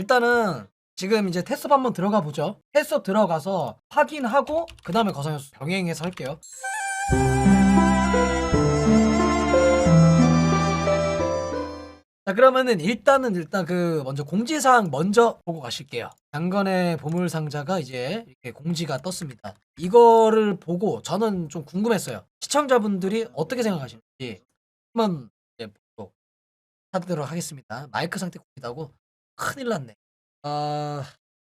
일단은 지금 이제 테스업 한번 들어가 보죠. 테스업 들어가서 확인하고 그 다음에 거성에서 병행해서 할게요. 자 그러면은 일단은 일단 그 먼저 공지사항 먼저 보고 가실게요. 장건의 보물 상자가 이제 이렇게 공지가 떴습니다. 이거를 보고 저는 좀 궁금했어요. 시청자분들이 어떻게 생각하시는지 한번 이제 보도록 하도록 하겠습니다. 마이크 상태 고이다고 큰일 났네. 어,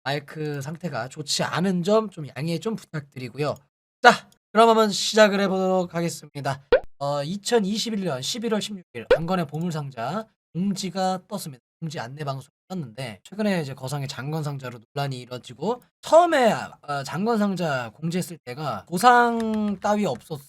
마이크 상태가 좋지 않은 점 좀 양해 좀 부탁드리고요. 자, 그럼 한번 시작을 해보도록 하겠습니다. 어, 2021년 11월 16일 장건의 보물상자 공지가 떴습니다. 공지 안내 방송이 떴는데 최근에 이제 거상의 장건 상자로 논란이 이뤄지고 처음에 어, 장건 상자 공지했을 때가 보상 따위 없었어.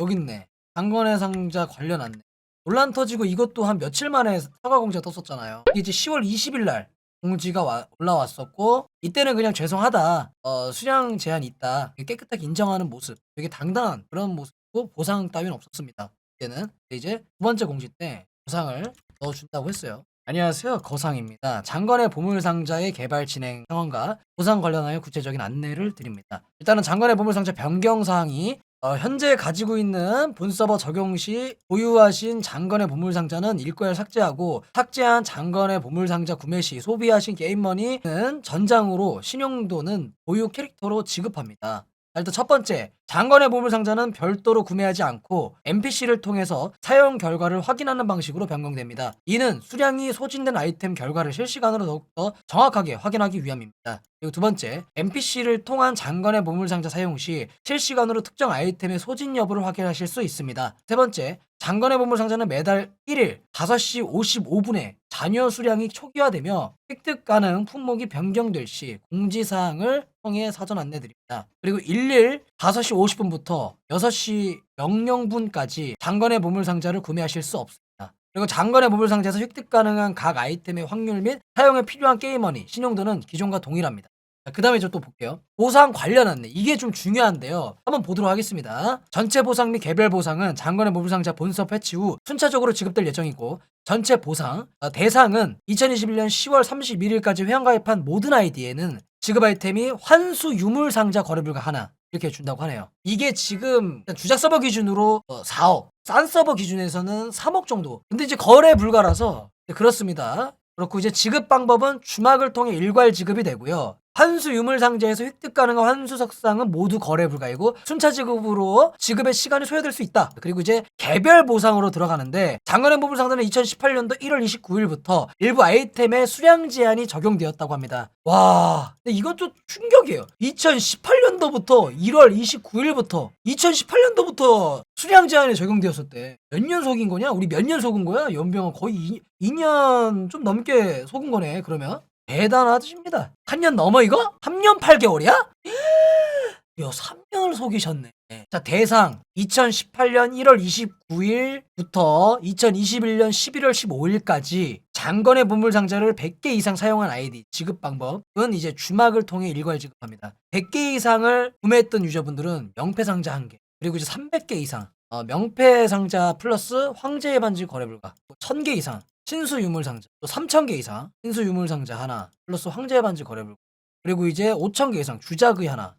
여기 있네. 장건의 상자 관련 안내. 논란 터지고 이것도 한 며칠 만에 사과 공지가 떴었잖아요. 이게 이제 10월 20일 날 공지가 와- 올라왔었고 이때는 그냥 죄송하다 어, 수량 제한 있다 깨끗하게 인정하는 모습 되게 당당한 그런 모습이고 보상 따위는 없었습니다. 이때는. 이제 두 번째 공지 때 보상을 넣어준다고 했어요. 안녕하세요. 거상입니다. 장건의 보물상자의 개발 진행 상황과 보상 관련하여 구체적인 안내를 드립니다. 일단은 장건의 보물상자 변경 사항이 어, 현재 가지고 있는 본 서버 적용 시 보유하신 장건의 보물 상자는 일괄 삭제하고 삭제한 장건의 보물 상자 구매 시 소비하신 게임머니는 전장으로 신용도는 보유 캐릭터로 지급합니다. 자, 일단 첫 번째, 장건의 보물상자는 별도로 구매하지 않고 NPC를 통해서 사용 결과를 확인하는 방식으로 변경됩니다. 이는 수량이 소진된 아이템 결과를 실시간으로 더욱더 정확하게 확인하기 위함입니다. 그리고 두 번째, NPC를 통한 장건의 보물상자 사용 시 실시간으로 특정 아이템의 소진 여부를 확인하실 수 있습니다. 세 번째, 장건의 보물상자는 매달 1일 5시 55분에 잔여 수량이 초기화되며 획득 가능 품목이 변경될 시 공지사항을 통해 사전 안내 드립니다. 그리고 11 5시 50분부터 6시 00분까지 장건의 보물상자를 구매하실 수 없습니다. 그리고 장건의 보물상자에서 획득 가능한 각 아이템의 확률 및 사용에 필요한 게임머니, 신용도는 기존과 동일합니다. 그 다음에 저또 볼게요. 보상 관련 안내. 이게 좀 중요한데요. 한번 보도록 하겠습니다. 전체 보상 및 개별 보상은 장건의 모불상자 본서 패치 후 순차적으로 지급될 예정이고 전체 보상 어, 대상은 2021년 10월 31일까지 회원가입한 모든 아이디에는 지급 아이템이 환수 유물 상자 거래 불가 하나 이렇게 준다고 하네요. 이게 지금 주작 서버 기준으로 어, 4억, 싼 서버 기준에서는 3억 정도. 근데 이제 거래 불가라서 네, 그렇습니다. 그렇고 이제 지급 방법은 주막을 통해 일괄 지급이 되고요. 환수 유물 상자에서 획득 가능한 환수 석상은 모두 거래 불가이고 순차 지급으로 지급의 시간이 소요될 수 있다. 그리고 이제 개별 보상으로 들어가는데 장건의 보물 상자는 2018년도 1월 29일부터 일부 아이템의 수량 제한이 적용되었다고 합니다. 와, 근데 이것도 충격이에요. 2018년도부터 1월 29일부터 2018년도부터 수량 제한이 적용되었었대. 몇 년 속인 거냐? 우리 몇 년 속은 거야? 연병은 거의 2, 2년 좀 넘게 속은 거네. 그러면 대단하십니다. 한 년 넘어 이거? 3년 8개월이야? 야, 3년을 속이셨네. 자, 대상 2018년 1월 29일부터 2021년 11월 15일까지 장건의 보물 상자를 100개 이상 사용한 아이디 지급 방법은 이제 주막을 통해 일괄 지급합니다. 100개 이상을 구매했던 유저분들은 명패 상자 1개, 그리고 이제 300개 이상 어, 명패 상자 플러스 황제의 반지 거래 불가 1000개 이상 신수 유물 상자 또 3000개 이상 신수 유물 상자 하나 플러스 황제의 반지 거래 불가 그리고 이제 5000개 이상 주작의 하나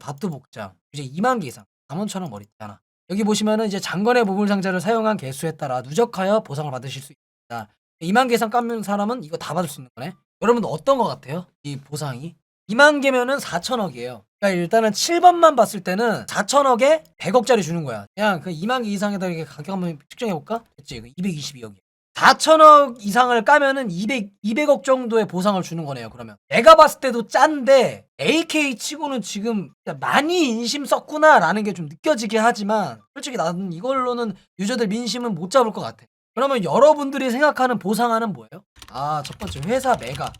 바트 복장 이제 2만 개 이상 4만천원 머리띠 하나. 여기 보시면은 이제 장건의 보물 상자를 사용한 개수에 따라 누적하여 보상을 받으실 수 있습니다. 2만 개 이상 까면 사람은 이거 다 받을 수 있는 거네. 여러분 어떤 거 같아요? 이 보상이? 2만 개면은 4천억이에요. 그러니까 일단은 7번만 봤을 때는 4천억에 100억짜리 주는 거야. 그냥 그 2만 개 이상에다 가격 한번 측정해 볼까? 그치 222억이야 4천억 이상을 까면은 200, 200억 정도의 보상을 주는 거네요, 그러면. 내가 봤을 때도 짠데, AK 치고는 지금 많이 인심 썼구나라는 게 좀 느껴지긴 하지만, 솔직히 나는 이걸로는 유저들 민심은 못 잡을 것 같아. 그러면 여러분들이 생각하는 보상하는 뭐예요? 아, 첫 번째, 회사 메가.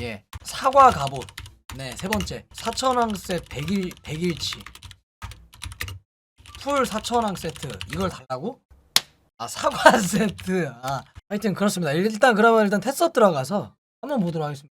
예. 사과 갑옷. 네, 세 번째, 4천왕 셋 100일, 100일치. 풀 4천왕 세트. 이걸 달라고? 아 사과 세트 아 하여튼 그렇습니다 일단 그러면 일단 테스업 들어가서 한번 보도록 하겠습니다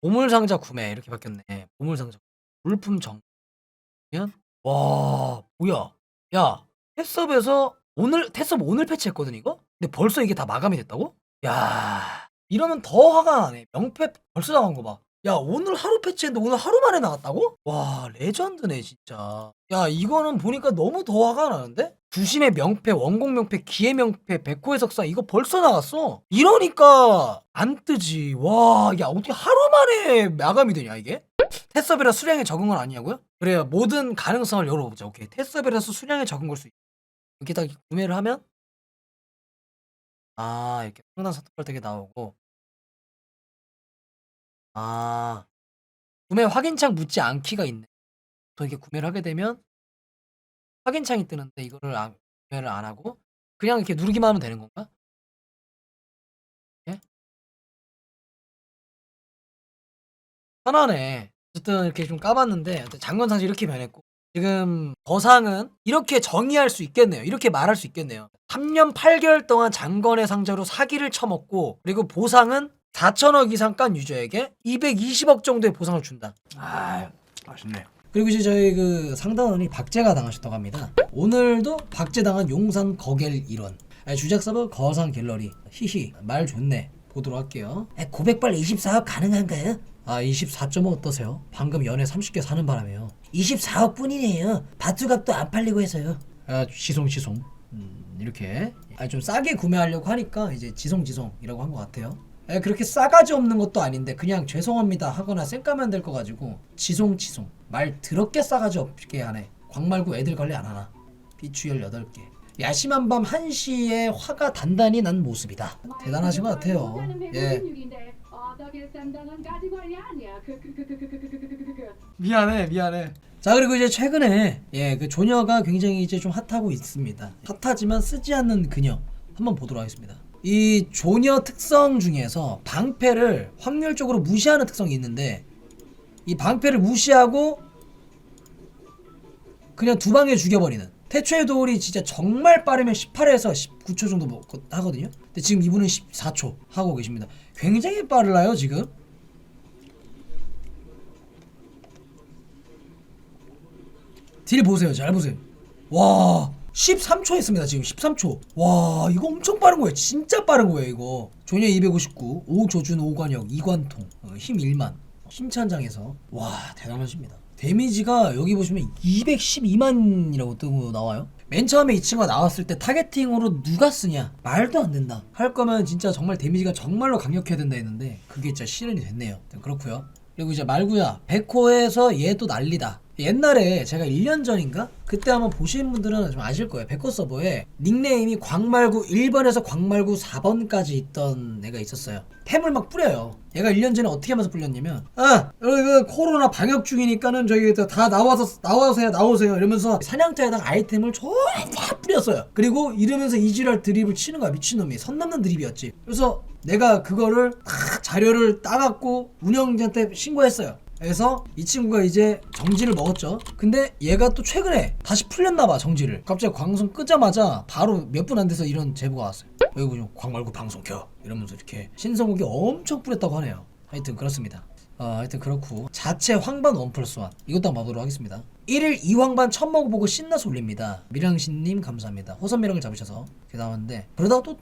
보물상자 구매 이렇게 바뀌었네 보물상자 물품 정면 와 뭐야 야 테스업에서 오늘 테스업 오늘 패치했거든 이거 근데 벌써 이게 다 마감이 됐다고 야 이러면 더 화가 나네. 명패 벌써 나간 거 봐. 야 오늘 하루 패치했는데 오늘 하루 만에 나갔다고? 와 레전드네 진짜. 야 이거는 보니까 너무 더 화가 나는데? 주심의 명패, 원공 명패, 기의 명패, 백호의 석사 이거 벌써 나갔어. 이러니까 안 뜨지. 와, 야 어떻게 하루 만에 마감이 되냐 이게? 테서베라 수량에 적은 건 아니냐고요? 그래요. 모든 가능성을 열어보자. 오케이. 테서베라서 수량에 적은 걸 수 있. 이렇게 딱 구매를 하면 아 이렇게 상단 선택할 되게 나오고 아 구매 확인창 묻지 않기가 있네. 또 이렇게 구매를 하게 되면 확인창이 뜨는데 이거를 안, 구매를 안 하고 그냥 이렇게 누르기만 하면 되는 건가? 예? 편하네. 어쨌든 이렇게 좀 까봤는데 장건상시 이렇게 변했고 지금 거상은 이렇게 정의할 수 있겠네요. 이렇게 말할 수 있겠네요. 3년 8개월 동안 장건의 상자로 사기를 쳐먹고 그리고 보상은 4천억 이상 깐 유저에게 220억 정도의 보상을 준다. 아 맛있네. 그리고 이제 저희 그 상당원이 박제가 당하셨다고 합니다. 오늘도 박제당한 용산 거겔 일원. 아니, 주작 서버 거상 갤러리. 히히 말 좋네. 보도록 할게요. 고백발 24억 가능한가요? 아 24.5 어떠세요? 방금 연애 30개 사는 바람에요. 24억 뿐이네요. 바투값도 안 팔리고 해서요. 아 지송 지송. 음, 이렇게 아, 좀 싸게 구매하려고 하니까 이제 지송 지송이라고 한 것 같아요. 에, 그렇게 싸가지 없는 것도 아닌데 그냥 죄송합니다 하거나 쌩까면 될거 가지고 지송 지송 말 더럽게 싸가지 없게 하네. 광 말고 애들 관리 안 하나? 비추 18개. 야심한 밤 1시에 화가 단단히 난 모습이다. 대단하신 것 같아요. 예. 미안해 미안해. 자 그리고 이제 최근에 예 그 조녀가 굉장히 이제 좀 핫하고 있습니다. 핫하지만 쓰지 않는 그녀 한번 보도록 하겠습니다. 이 조녀 특성 중에서 방패를 확률적으로 무시하는 특성이 있는데 이 방패를 무시하고 그냥 두 방에 죽여버리는 태초의 도울이 진짜 정말 빠르면 18에서 19초 정도 먹- 하거든요 근데 지금 이분은 14초 하고 계십니다 굉장히 빨라요 지금 딜 보세요. 잘 보세요. 와, 13초 했습니다. 지금 13초. 와, 이거 엄청 빠른 거예요. 진짜 빠른 거예요, 이거. 조녀 259, 오조준 5관역, 2관통, 어, 힘 1만. 힘찬장에서. 와, 대단하십니다. 데미지가 여기 보시면 212만이라고 뜨고 나와요. 맨 처음에 이 친구가 나왔을 때 타겟팅으로 누가 쓰냐? 말도 안 된다. 할 거면 진짜 정말 데미지가 정말로 강력해야 된다 했는데 그게 진짜 실현이 됐네요. 그렇고요. 그리고 이제 말구야 백호에서 얘도 난리다 옛날에 제가 1년 전인가? 그때 한번 보신 분들은 좀 아실 거예요. 백호 서버에 닉네임이 광말구 1번에서 광말구 4번까지 있던 애가 있었어요. 템을 막 뿌려요. 얘가 1년 전에 어떻게 하면서 뿌렸냐면 아그 코로나 방역 중이니까는 저기 다 나와서 나와세요 나오세요. 이러면서 사냥터에 해당 아이템을 쫙 뿌렸어요. 그리고 이러면서 이지랄 드립을 치는 거야 미친놈이. 선 넘는 드립이었지. 그래서 내가 그거를 다 자료를 따갖고 운영자한테 신고했어요. 그래서 이 친구가 이제 정지를 먹었죠. 근데 얘가 또 최근에 다시 풀렸나봐 정지를. 갑자기 방송 끄자마자 바로 몇 분 안 돼서 이런 제보가 왔어요. 보면 광 말고 방송 켜 이러면서 이렇게 신성국이 엄청 뿌렸다고 하네요. 하여튼 그렇습니다. 어, 하여튼 그렇고 자체 황반 원 플러스 원 이것도 한번 보도록 하겠습니다 1일 2황반 첫 먹어보고 신나서 올립니다 미량신님 감사합니다 호선미랑을 잡으셔서 이렇게 나왔는데 그러다가 또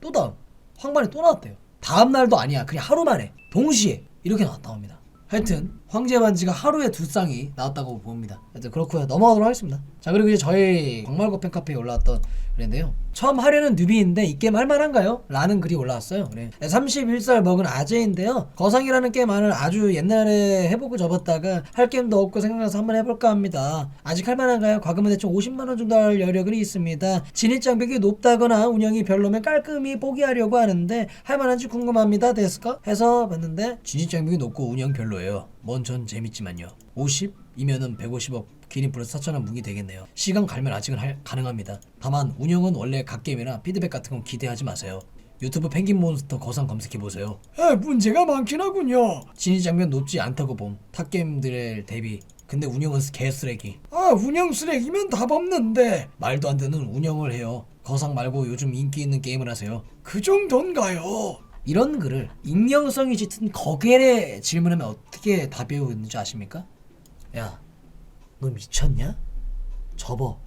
또 다음 황반이 또 나왔대요. 다음 날도 아니야. 그냥 하루 만에 동시에 이렇게 나왔다고 합니다. 하여튼 황제 반지가 하루에 두 쌍이 나왔다고 봅니다. 하여튼 그렇고요. 넘어가도록 하겠습니다. 자 그리고 이제 저희 광말고 팬카페에 올라왔던 글인데요. 처음 하려는 뉴비인데 이 게임 할만한가요? 라는 글이 올라왔어요. 그래. 31살 먹은 아재인데요. 거상이라는 게임을 아주 옛날에 해보고 접었다가 할 게임도 없고 생각나서 한번 해볼까 합니다. 아직 할만한가요? 과금은 대충 50만원 정도 할 여력은 있습니다. 진입장벽이 높다거나 운영이 별로면 깔끔히 포기하려고 하는데 할만한지 궁금합니다. 데스까? 해서 봤는데 진입장벽이 높고 운영 별로예요. 뭔 전 재밌지만요. 50 이면은 150억 기린 플러스 4천원 무기 되겠네요. 시간 갈면 아직은 할- 가능합니다. 다만 운영은 원래 갓게임이라 피드백 같은 건 기대하지 마세요. 유튜브 펭귄 몬스터 거상 검색해 보세요. 에 문제가 많긴 하군요. 진입 장면 높지 않다고 봄. 탑게임들의 대비. 근데 운영은 개쓰레기. 아 운영 쓰레기면 답 없는데. 말도 안 되는 운영을 해요. 거상 말고 요즘 인기 있는 게임을 하세요. 그 정도인가요? 이런 글을 익명성이 짙은 거겔에 질문하면 어떻게 답이 오는지 아십니까? 야, 너 미쳤냐? 접어.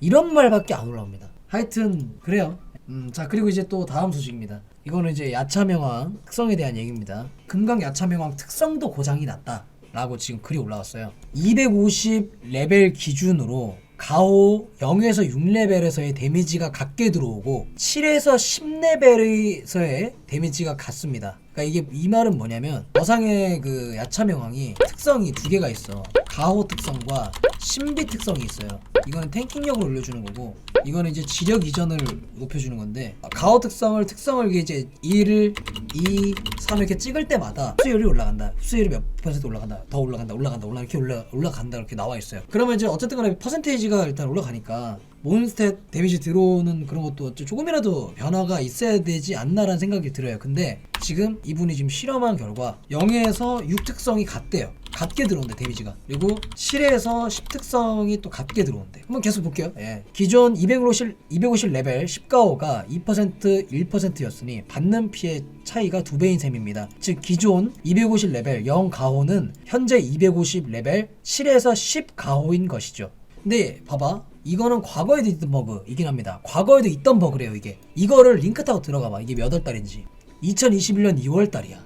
이런 말밖에 안 올라옵니다. 하여튼 그래요. 음, 자 그리고 이제 또 다음 소식입니다. 이거는 이제 야차명왕 특성에 대한 얘기입니다. 금강 야차명왕 특성도 고장이 났다. 라고 지금 글이 올라왔어요. 250 레벨 기준으로 가오 0에서 6레벨에서의 데미지가 같게 들어오고 7에서 10레벨에서의 데미지가 같습니다. 그러니까 이게 이 말은 뭐냐면 어상의 그 야차명왕이 특성이 두 개가 있어. 가호 특성과 신비 특성이 있어요. 이거는 탱킹력을 올려주는 거고 이거는 이제 지력 이전을 높여주는 건데 가호 특성을 특성을 이제 1, 2, 3 이렇게 찍을 때마다 흡수율이 올라간다. 흡수율이 몇 퍼센트 올라간다. 더 올라간다. 올라간다. 올라 이렇게 올라 올라간다 이렇게 나와 있어요. 그러면 이제 어쨌든 간에 퍼센테이지가 일단 올라가니까 몬스탯 데미지 들어오는 그런 것도 조금이라도 변화가 있어야 되지 않나라는 생각이 들어요. 근데 지금 이분이 지금 실험한 결과 0에서 6 특성이 같대요. 같게 들어온대 데미지가. 그리고 7에서 10 특성이 또 같게 들어온대. 한번 계속 볼게요. 예. 기존 250, 250 레벨 10가오가 2% 1%였으니 받는 피해 차이가 두 배인 셈입니다. 즉 기존 250 레벨 0 가오는 현재 250 레벨 7에서 10 가오인 것이죠. 근데 봐봐. 이거는 과거에도 있던 버그이긴 합니다. 과거에도 있던 버그래요 이게. 이거를 링크 타고 들어가봐. 이게 몇 월 달인지. 2021년 2월 달이야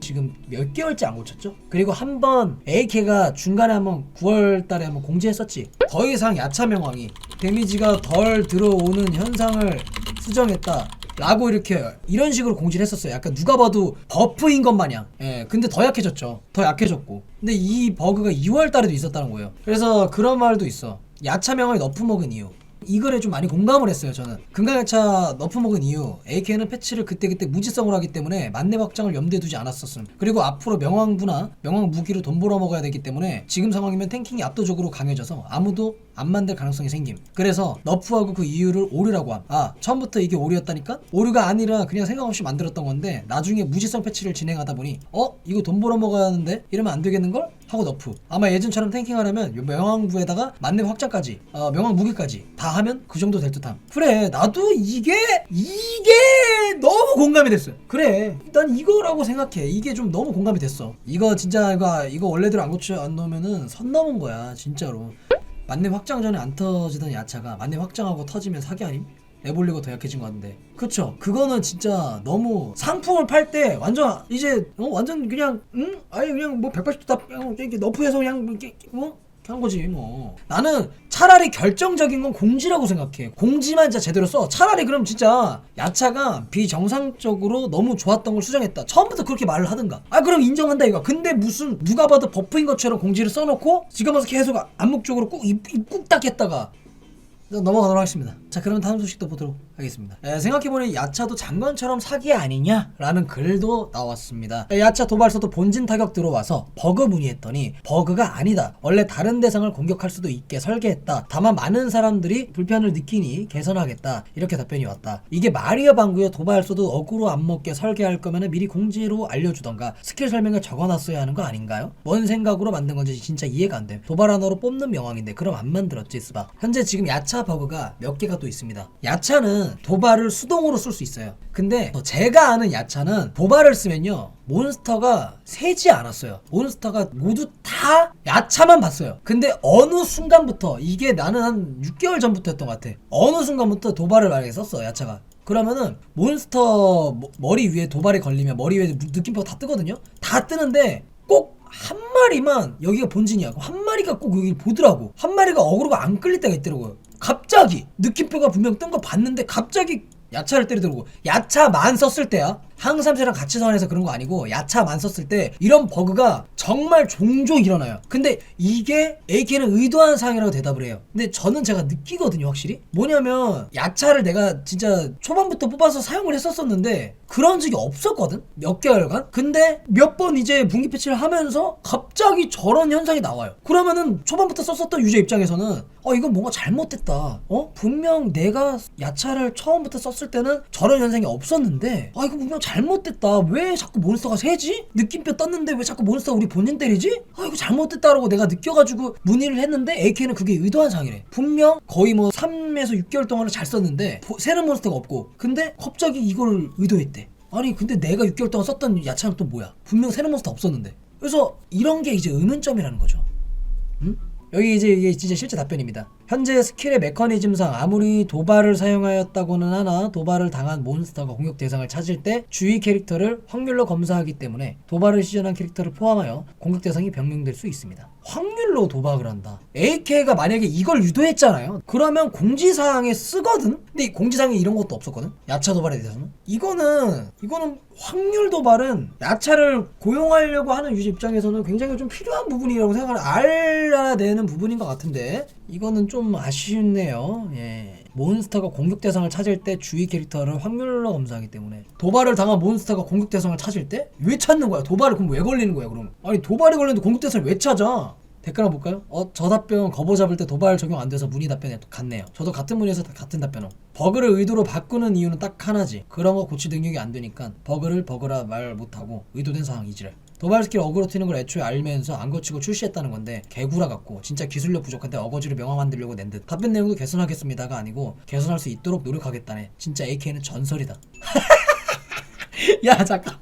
지금 몇 개월째 안 고쳤죠? 그리고 한 번 AK가 중간에 한번 9월 달에 한번 공지했었지. 더 이상 야차 명왕이 데미지가 덜 들어오는 현상을 수정했다. 라고 이렇게 이런 식으로 공지를 했었어요. 약간 누가 봐도 버프인 것 마냥. 예. 근데 더 약해졌죠. 더 약해졌고. 근데 이 버그가 2월 달에도 있었다는 거예요. 그래서 그런 말도 있어. 야차 명왕이 너프 먹은 이유. 이 글에 좀 많이 공감을 했어요 저는 금강야차 너프 먹은 이유 AK는 패치를 그때그때 무지성으로 하기 때문에 만렙 확장을 염두에 두지 않았었음 그리고 앞으로 명왕부나 명왕 무기로 돈 벌어 먹어야 되기 때문에 지금 상황이면 탱킹이 압도적으로 강해져서 아무도 안 만들 가능성이 생김 그래서 너프하고 그 이유를 오류라고 함 아 처음부터 이게 오류였다니까? 오류가 아니라 그냥 생각 없이 만들었던 건데 나중에 무지성 패치를 진행하다 보니 어? 이거 돈 벌어 먹어야 하는데? 이러면 안 되겠는걸? 하고 너프. 아마 예전처럼 탱킹하려면 명왕부에다가 만렙 확장까지 어, 명왕 무기까지 다 하면 그 정도 될 듯함. 그래 나도 이게 이게 너무 공감이 됐어요 그래 난 이거라고 생각해. 이게 좀 너무 공감이 됐어. 이거 진짜 이거 이거 원래대로 안 고쳐 안 넣으면은 선 넘은 거야 진짜로. 만렙 확장 전에 안 터지던 야차가 만렙 확장하고 터지면 사기 아님? 에볼리고 더 약해진 것 같은데. 그쵸? 그거는 진짜 너무 상품을 팔 때 완전 이제 어? 완전 그냥 응? 아예 그냥 뭐 180도 다 그냥 이렇게 너프해서 그냥 이렇게 뭐 이렇게 한 거지 뭐. 나는 차라리 결정적인 건 공지라고 생각해. 공지만 진짜 제대로 써. 차라리 그럼 진짜 야차가 비정상적으로 너무 좋았던 걸 수정했다. 처음부터 그렇게 말을 하든가. 아 그럼 인정한다 이거. 근데 무슨 누가 봐도 버프인 것처럼 공지를 써놓고 지금 와서 계속 암묵적으로 꾹꾹 닦겠다가 넘어가도록 하겠습니다. 자, 그러면 다음 소식도 보도록 하겠습니다. 에, 생각해보니 야차도 장관처럼 사기 아니냐라는 글도 나왔습니다. 에, 야차 도발서도 본진 타격 들어와서 버그 문의했더니 버그가 아니다. 원래 다른 대상을 공격할 수도 있게 설계했다. 다만 많은 사람들이 불편을 느끼니 개선하겠다. 이렇게 답변이 왔다. 이게 말이여 방구여 도발서도 어그로 안 먹게 설계할 거면 미리 공지로 알려주던가 스킬 설명을 적어놨어야 하는 거 아닌가요? 뭔 생각으로 만든 건지 진짜 이해가 안 돼. 도발 하나로 뽑는 명왕인데 그럼 안 만들었지 스바. 현재 지금 야차 버그가 몇 개가 또 있습니다. 야차는 도발을 수동으로 쓸 수 있어요. 근데 제가 아는 야차는 도발을 쓰면요. 몬스터가 세지 않았어요. 몬스터가 모두 다 야차만 봤어요. 근데 어느 순간부터 이게 나는 한 6개월 전부터였던 것 같아. 어느 순간부터 도발을 많이 썼어 야차가. 그러면은 몬스터 머- 머리 위에 도발이 걸리면 머리 위에 느낌표가 다 뜨거든요. 다 뜨는데 꼭 한 마리만 여기가 본진이야. 한 마리가 꼭 여기 보더라고. 한 마리가 어그로가 안 끌릴 때가 있더라고요. 갑자기 느낌표가 분명 뜬 거 봤는데 갑자기 야차를 때리더라고. 야차만 썼을 때야. 항삼세랑 같이 선에서 그런 거 아니고 야차만 썼을 때 이런 버그가 정말 종종 일어나요. 근데 이게 AK는 의도한 사항이라고 대답을 해요. 근데 저는 제가 느끼거든요, 확실히. 뭐냐면 야차를 내가 진짜 초반부터 뽑아서 사용을 했었었는데 그런 적이 없었거든. 몇 개월간. 근데 몇 번 이제 분기 패치를 하면서 갑자기 저런 현상이 나와요. 그러면은 초반부터 썼었던 유저 입장에서는 어 이건 뭔가 잘못됐다. 어 분명 내가 야차를 처음부터 썼을 때는 저런 현상이 없었는데 아 이거 분명 잘못됐다. 왜 자꾸 몬스터가 세지? 느낌표 떴는데 왜 자꾸 몬스터가 우리 본인 때리지? 아 이거 잘못됐다라고 내가 느껴가지고 문의를 했는데 AK는 그게 의도한 상이래. 분명 거의 뭐 3에서 6개월 동안을 잘 썼는데 보- 새는 몬스터가 없고 근데 갑자기 이걸 의도했대. 아니 근데 내가 6개월 동안 썼던 야차는 또 뭐야? 분명 새는 몬스터 없었는데. 그래서 이런 게 이제 의문점이라는 거죠. 응? 여기 이제 이게 진짜 실제 답변입니다. 현재 스킬의 메커니즘상 아무리 도발을 사용하였다고는 하나 도발을 당한 몬스터가 공격 대상을 찾을 때 주위 캐릭터를 확률로 검사하기 때문에 도발을 시전한 캐릭터를 포함하여 공격 대상이 변경될 수 있습니다. 확률로 도박을 한다. AK가 만약에 이걸 유도했잖아요. 그러면 공지사항에 쓰거든? 근데 이 공지사항에 이런 것도 없었거든? 야차 도발에 대해서는? 이거는, 이거는 확률 도발은 야차를 고용하려고 하는 유저 입장에서는 굉장히 좀 필요한 부분이라고 생각을 알아야 되는 부분인 것 같은데 이거는 좀 아쉽네요. 예. 몬스터가 공격 대상을 찾을 때 주위 캐릭터를 확률로 검사하기 때문에 도발을 당한 몬스터가 공격 대상을 찾을 때 왜 찾는 거야? 도발을 그럼 왜 걸리는 거야? 그럼 아니 도발이 걸렸는데 공격 대상을 왜 찾아? 댓글 한번 볼까요? 어, 저 답변 거보 잡을 때 도발 적용 안 돼서 문의 답변에 같네요. 저도 같은 문의에서 다 같은 답변. 버그를 의도로 바꾸는 이유는 딱 하나지. 그런 거 고치 능력이 안 되니까 버그를 버그라 말 못하고 의도된 상황 이지래. 도발 스킬 어그로 튀는 걸 애초에 알면서 안 고치고 출시했다는 건데 개구라 같고 진짜 기술력 부족한데 어거지를 명화 만들려고 낸 듯. 답변 내용도 개선하겠습니다가 아니고 개선할 수 있도록 노력하겠다네. 진짜 AK는 전설이다. 야 잠깐.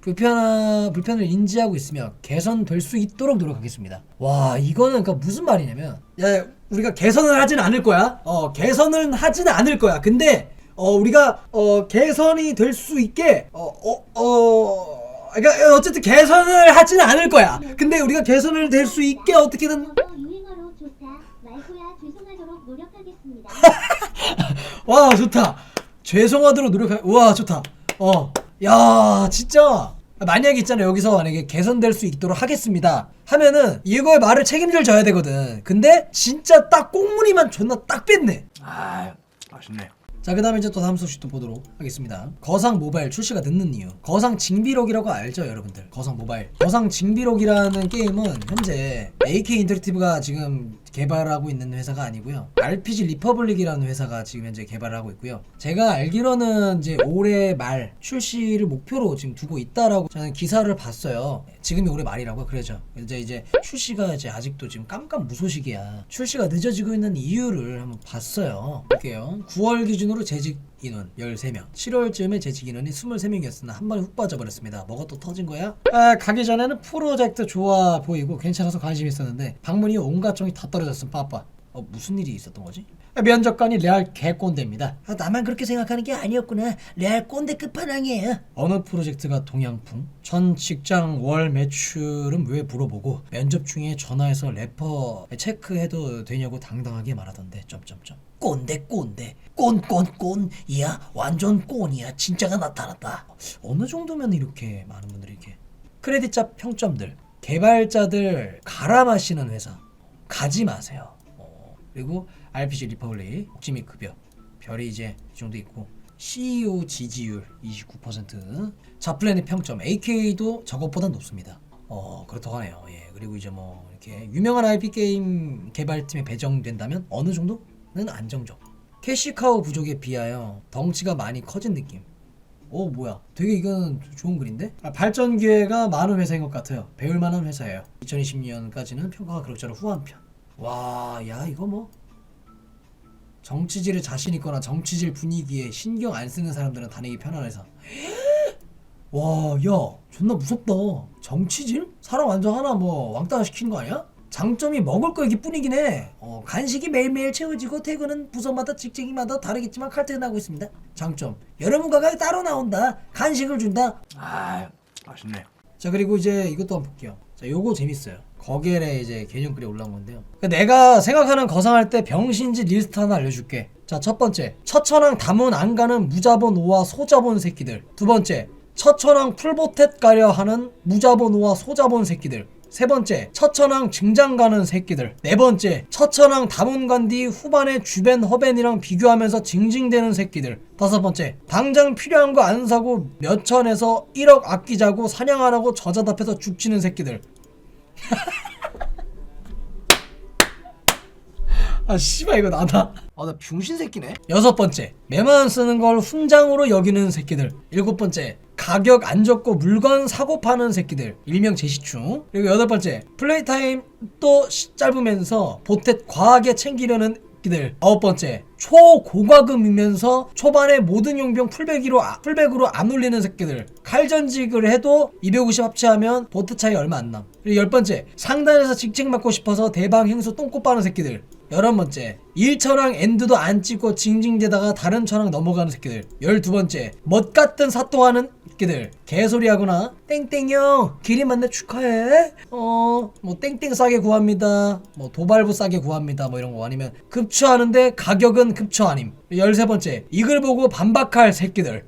불편한 불편을 인지하고 있으며 개선될 수 있도록 노력하겠습니다. 와 이거는 그러니까 무슨 말이냐면 야 우리가 개선을 하진 않을 거야. 어 개선은 하진 않을 거야. 근데 어 우리가 어 개선이 될 수 있게 어 어 어, 그러니까 어쨌든 개선을 하진 않을 거야. 근데 우리가 개선을 될 수 있게 어떻게든 유행어로 좋다. 말고야 죄송하도록 노력하겠습니다. 와 좋다. 죄송하도록 노력하. 와 좋다. 어. 야 진짜 만약에 있잖아 여기서 만약에 개선될 수 있도록 하겠습니다 하면은 이거의 말을 책임질 져야 되거든 근데 진짜 딱 꽁무니만 존나 딱 뺐네 아 맛있네. 자, 그 다음에 이제 또 다음 소식 또 보도록 하겠습니다. 거상 모바일 출시가 늦는 이유. 거상 징비록이라고 알죠, 여러분들? 거상 모바일. 거상 징비록이라는 게임은 현재 AK 인터랙티브가 지금 개발하고 있는 회사가 아니고요. RPG 리퍼블릭이라는 회사가 지금 현재 개발을 하고 있고요. 제가 알기로는 이제 올해 말 출시를 목표로 지금 두고 있다라고 저는 기사를 봤어요. 지금이 올해 말이라고 그러죠. 이제 이제 출시가 이제 아직도 지금 깜깜무소식이야. 출시가 늦어지고 있는 이유를 한번 봤어요. 볼게요. 9월 기준으로 재직 인원 13명. 7월쯤에 재직 인원이 23명이었으나 한 번에 훅 빠져버렸습니다. 뭐가 또 터진 거야? 아 가기 전에는 프로젝트 좋아 보이고 괜찮아서 관심 있었는데 방문이 온갖 종이 다 떨어졌음. 빠빠 어 무슨 일이 있었던 거지? 아, 면접관이 레알 개꼰대입니다. 아, 나만 그렇게 생각하는 게 아니었구나. 레알 꼰대 끝판왕이에요. 어느 프로젝트가 동양풍? 전 직장 월 매출은 왜 물어보고 면접 중에 전화해서 래퍼 체크해도 되냐고 당당하게 말하던데 점점점. 꼰대 꼰대. 꼰꼰꼰. 이야 완전 꼰이야. 진짜가 나타났다. 어느 정도면 이렇게 많은 분들이 이렇게 크레딧 평점들 개발자들 갈아 마시는 회사. 가지 마세요. 어, 그리고 RPG 리퍼블릭 복지미 급여. 별이 이제 이 정도 있고. CEO 지지율 29% 자플랜의 평점 AK도 저것보다 높습니다. 어 그렇다고 하네요. 예 그리고 이제 뭐 이렇게 유명한 IP 게임 개발팀에 배정된다면 어느 정도는 안정적. 캐시카우 부족에 비하여 덩치가 많이 커진 느낌. 오 뭐야. 되게 이건 좋은 글인데? 아, 발전 기회가 많은 회사인 것 같아요. 배울 만한 회사예요. 2020년까지는 평가가 그럭저럭 후한 편 와 야 이거 뭐 정치질에 자신 있거나 정치질 분위기에 신경 안 쓰는 사람들은 다니기 회사 와, 야, 존나 무섭다. 정치질? 사람 완전 하나 뭐 왕따 시키는 거 아니야? 장점이 먹을 거 이게 뿐이긴 해. 어, 간식이 매일매일 채워지고 퇴근은 부서마다 직책이마다 다르겠지만 칼퇴근하고 있습니다. 장점. 여러분 가격이 따로 나온다. 간식을 준다. 아 맛있네. 자 그리고 이제 이것도 한번 볼게요. 자 요거 재밌어요. 거겔에 이제 개념글이 올라온 건데요. 그러니까 내가 생각하는 거상할 때 병신지 리스트 하나 알려줄게. 자 첫 번째 처천왕 담은 안 가는 무자본 오와 소자본 새끼들. 두 번째 처천왕 풀보텟 가려 하는 무자본 오와 소자본 새끼들. 세 번째, 처천왕 증장 가는 새끼들. 네 번째, 처천왕 다문간 뒤 후반에 주벤 허벤이랑 비교하면서 징징대는 새끼들. 다섯 번째, 당장 필요한 거 안 사고 몇 천에서 1억 아끼자고 사냥 안 하고 저자답해서 죽치는 새끼들. 아 씨발 이거 나다. 아 나 병신 새끼네. 여섯 번째 매만 쓰는 걸 훈장으로 여기는 새끼들. 일곱 번째 가격 안 적고 물건 사고 파는 새끼들. 일명 제시충. 그리고 여덟 번째 플레이 타임 또 시- 짧으면서 보텟 과하게 챙기려는 새끼들. 아홉 번째 초고과금이면서 초반에 모든 용병 풀백으로 아- 풀백으로 안 올리는 새끼들. 칼전직을 해도 250 합치하면 보트 차이 얼마 안 남. 그리고 열 번째 상단에서 직책 맞고 싶어서 대방 행수 똥꼬 빠는 새끼들. 열한 번째 1천왕 엔드도 안 찍고 징징대다가 다른 천왕 넘어가는 새끼들. 열두 번째 멋 같은 사또하는 새끼들. 개소리 하거나. 땡땡형 길이 만나 축하해. 어 뭐 땡땡 싸게 구합니다. 뭐 도발부 싸게 구합니다. 뭐 이런 거 아니면 급처하는데 가격은 급처 아님. 열세 번째 이걸 보고 반박할 새끼들